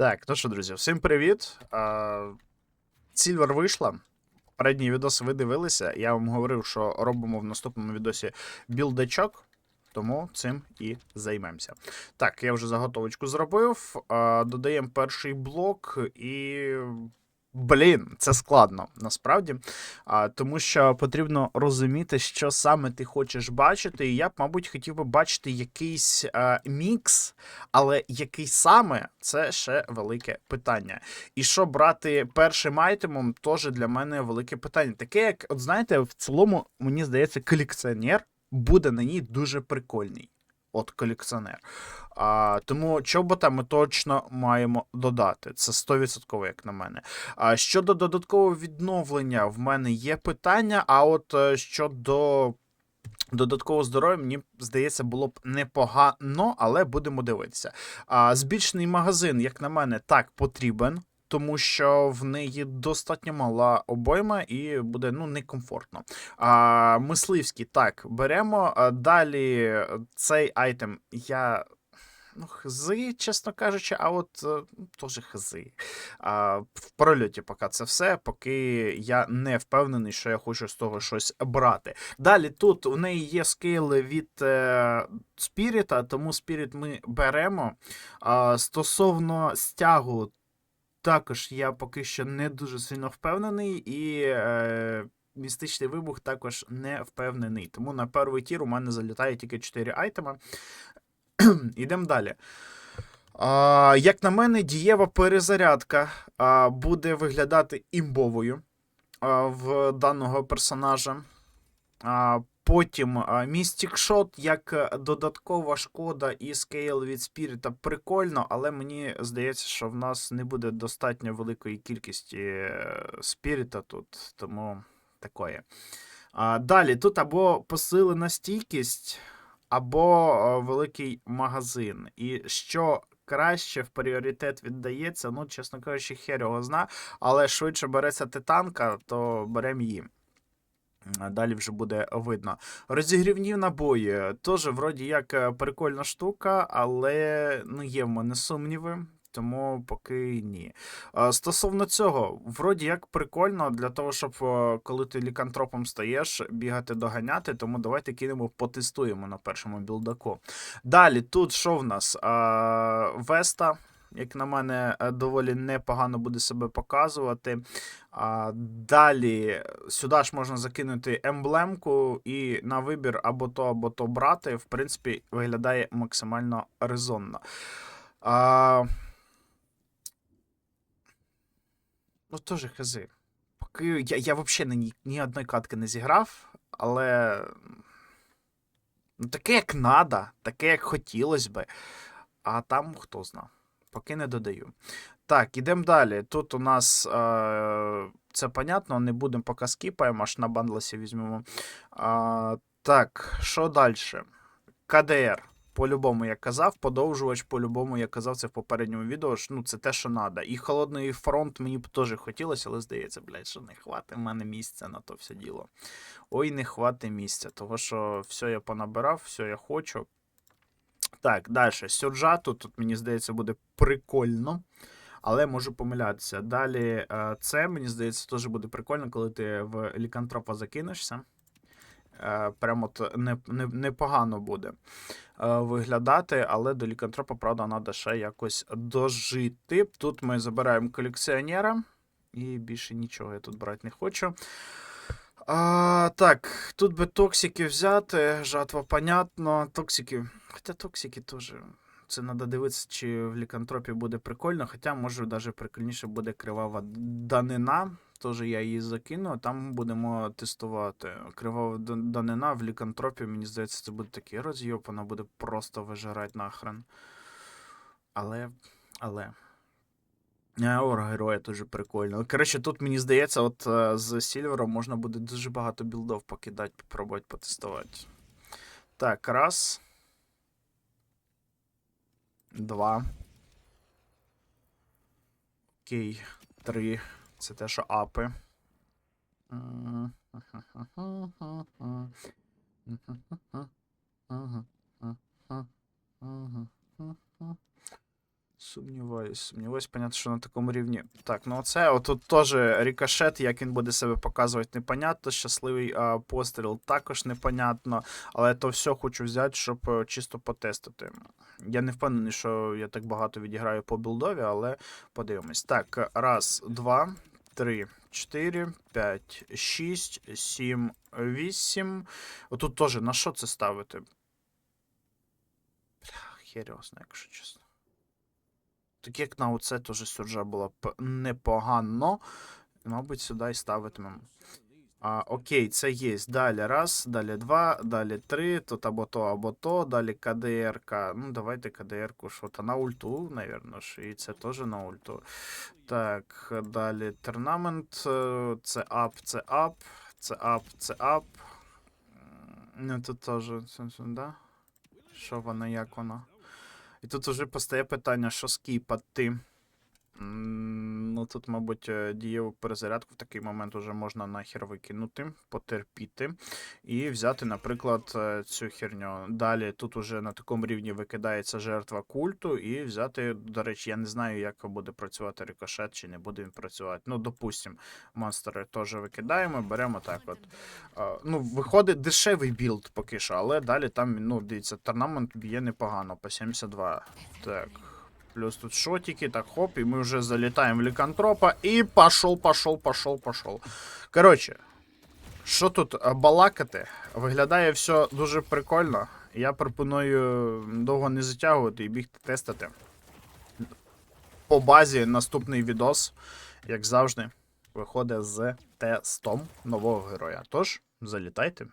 Так, ну що, друзі, всім привіт. Сільвер вийшла. Передній відос ви дивилися. Я вам говорив, що робимо в наступному відосі білдачок, тому цим і займемося. Так, я вже заготовочку зробив. Додаємо перший блок і. Блін, це складно насправді. А, тому що потрібно розуміти, що саме ти хочеш бачити. І я б, мабуть, хотів би бачити якийсь а, мікс, але який саме це ще велике питання. І що брати першим айтемом, теж для мене велике питання. Таке, як, от знаєте, в цілому, мені здається, колекціонер буде на ній дуже прикольний. От колекціонер. А, тому чобота ми точно маємо додати. Це 100%, як на мене. А щодо додаткового відновлення, в мене є питання. А от е, щодо додаткового здоров'я, мені здається, було б непогано, але будемо дивитися. А, збільшений магазин, як на мене, так потрібен. Тому що в неї достатньо мала обойма і буде ну некомфортно. А, мисливський так беремо. А, далі е, цей айтем я. Ну, хзи, чесно кажучи, а от е, теж хзи. А, в прольоті поки це все, поки я не впевнений, що я хочу з того щось брати. Далі тут у неї є скейли від е, спіріта, тому спіріт ми беремо. А, стосовно стягу, також я поки що не дуже сильно впевнений, і е, містичний вибух також не впевнений. Тому на перший тір у мене залітає тільки 4 айтема. Ідемо далі. А, як на мене, дієва перезарядка а, буде виглядати імбовою а, в даного персонажа. А, потім Mystic Shot як е, додаткова шкода і скейл від спіріта прикольно, але мені здається, що в нас не буде достатньо великої кількості е, спіріта тут, тому такое. Далі, тут або посилена стійкість, або е, великий магазин. І що краще в пріоритет віддається, ну, чесно кажучи, хер його зна, але швидше береться титанка, то беремо її. Далі вже буде видно. Розігрівні набої. Теж, вроді як е, прикольна штука, але ну, є в мене сумніви. Тому поки ні. Стосовно цього, вроді як прикольно для того, щоб е, коли ти лікантропом стаєш, бігати доганяти, тому давайте кинемо, потестуємо на першому білдаку. Далі, тут що в нас? Веста. Як на мене, е, доволі непогано буде себе показувати. А, Далі сюди ж можна закинути емблемку, і на вибір або то, або то брати, в принципі, виглядає максимально резонно. А, Ну, теж хази. Поки я, я взагалі на ні, ні одної катки не зіграв, але. Ну, таке, як надо, таке, як хотілося би. А там хто зна. Поки не додаю. Так, ідемо далі. Тут у нас е, це понятно, не будемо поки скіпаємо, аж на бандлесі візьмемо. Е, так, що далі? КДР. По-любому, як казав, подовжувач, по-любому, як казав це в попередньому відео, ну, це те, що треба. І холодний фронт мені б теж хотілося, але здається, блядь, що не хватить в мене місця на то все діло. Ой, не хватить місця, того що все я понабирав, все я хочу. Так, далі. Сюрджату, тут, мені здається, буде прикольно. Але можу помилятися. Далі, е, це, мені здається, теж буде прикольно, коли ти в лікантропа закинешся. Е, Прямо от не, не, непогано буде е, виглядати, але до лікантропа, правда, треба ще якось дожити. Тут ми забираємо колекціонера, і більше нічого я тут брати не хочу. А, Так, тут би токсики взяти, жатва, понятно. Токсики. Хоча токсики теж. Це треба дивитися, чи в лікантропі буде прикольно. Хоча, може, навіть прикольніше буде кривава данина. Теж я її закину, там будемо тестувати. Кривава данина в лікантропі, мені здається, це буде такий роз'єб, вона буде просто вижирати нахрен. Але. Але. Ора дуже прикольно. Коротше, тут мені здається, от з Сільвером можна буде дуже багато білдов покидати, попробувати потестувати. Так, раз. Два. Окей. Три. Це те, що апи. Сумніваюсь, сумніваюсь, понятно, що на такому рівні. Так, ну оце, отут теж рікошет, як він буде себе показувати, непонятно. Щасливий а, постріл також непонятно. Але то все хочу взяти, щоб е, чисто потестити. Я не впевнений, що я так багато відіграю по білдові, але подивимось. Так, раз, два, три, чотири, п'ять, шість, сім, вісім. Отут теж на що це ставити? Бля, херйосно, якщо чесно. Так як на оце теж сюржа була б непогано. Мабуть, сюди і ставитимемо. А, окей, це є. Далі раз, далі два, далі три. Тут або то, або то. Далі КДР-ка. Ну, давайте КДР-ку. Що то на ульту, напевно ж. І це теж на ульту. Так, далі тернамент. е, Це ап, це ап. Це ап, це ап. Ну, тут теж. Да? Що воно, як воно? І тут вже постає питання, що скіпати. Ну, тут, мабуть, е, дієву перезарядку в такий момент уже можна нахер викинути, потерпіти і взяти, наприклад, е, цю херню. Далі тут уже на такому рівні викидається жертва культу, і взяти, до речі, я не знаю, як буде працювати рикошет, чи не буде він працювати. Ну, допустим, монстри теж викидаємо, беремо так от. Ну, виходить дешевий білд поки що, але далі там, ну, дивіться, торнамент б'є непогано, по 72. Так. Плюс тут шотики, так хоп, і ми вже залітаємо в лікантропа. І пошов, пошов, пошов, пошов. Коротше, що тут балакати? Виглядає все дуже прикольно. Я пропоную довго не затягувати і бігти тестити. По базі наступний відос, як завжди, виходить з тестом нового героя. Тож, залітайте.